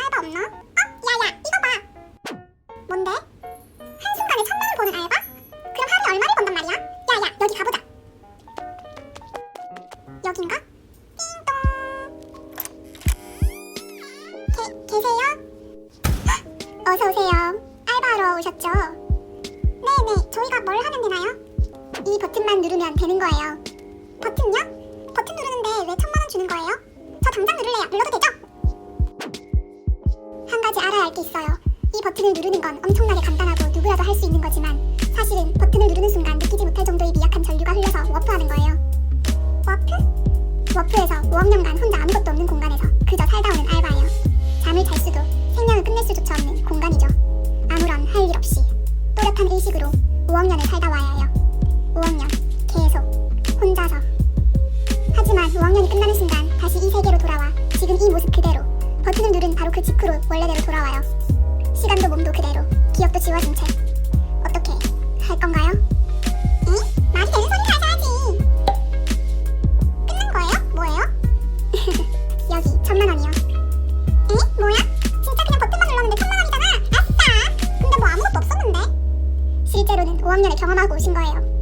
알바 없나? 어? 야야 이거 봐 뭔데? 한순간에 천만 원 버는 알바? 그럼 하루에 얼마를 번단 말이야? 야야 여기 가보자 여긴가? 띵동 계, 계세요? 어서 오세요 알바하러 오셨죠? 네네 저희가 뭘 하면 되나요? 이 버튼만 누르면 되는 거예요 버튼요? 버튼 누르는데 왜 천만 원 주는 거예요? 저 당장 누를래요 눌러도 되죠? 할게 있어요. 이 버튼을 누르는 건 엄청나게 간단하고 누구라도 할 수 있는 거지만 사실은 버튼을 누르는 순간 느끼지 못할 정도의 미약한 전류가 흘러서 워프하는 거예요. 워프? 워프에서 5억 년간 혼자 아무것도 없는 공간에서 그저 살다 오는 알바예요. 잠을 잘 수도 생명을 끝낼 수조차 없는 공간이죠. 아무런 할 일 없이 또렷한 의식으로 5억 년을 살다 와야 해요. 5억 년 계속 혼자서 하지만 5학년이 끝나는 순간 그 직후로 원래대로 돌아와요. 시간도 몸도 그대로 기억도 지워진 채 어떻게 할 건가요? 응? 말이 되는 소리 하셔야지. 끝난 거예요? 뭐예요? 여기 천만 원이요. 에? 뭐야? 진짜 그냥 버튼만 눌렀는데 천만 원이잖아. 아싸! 근데 뭐 아무것도 없었는데. 실제로는 5학년을 경험하고 오신 거예요.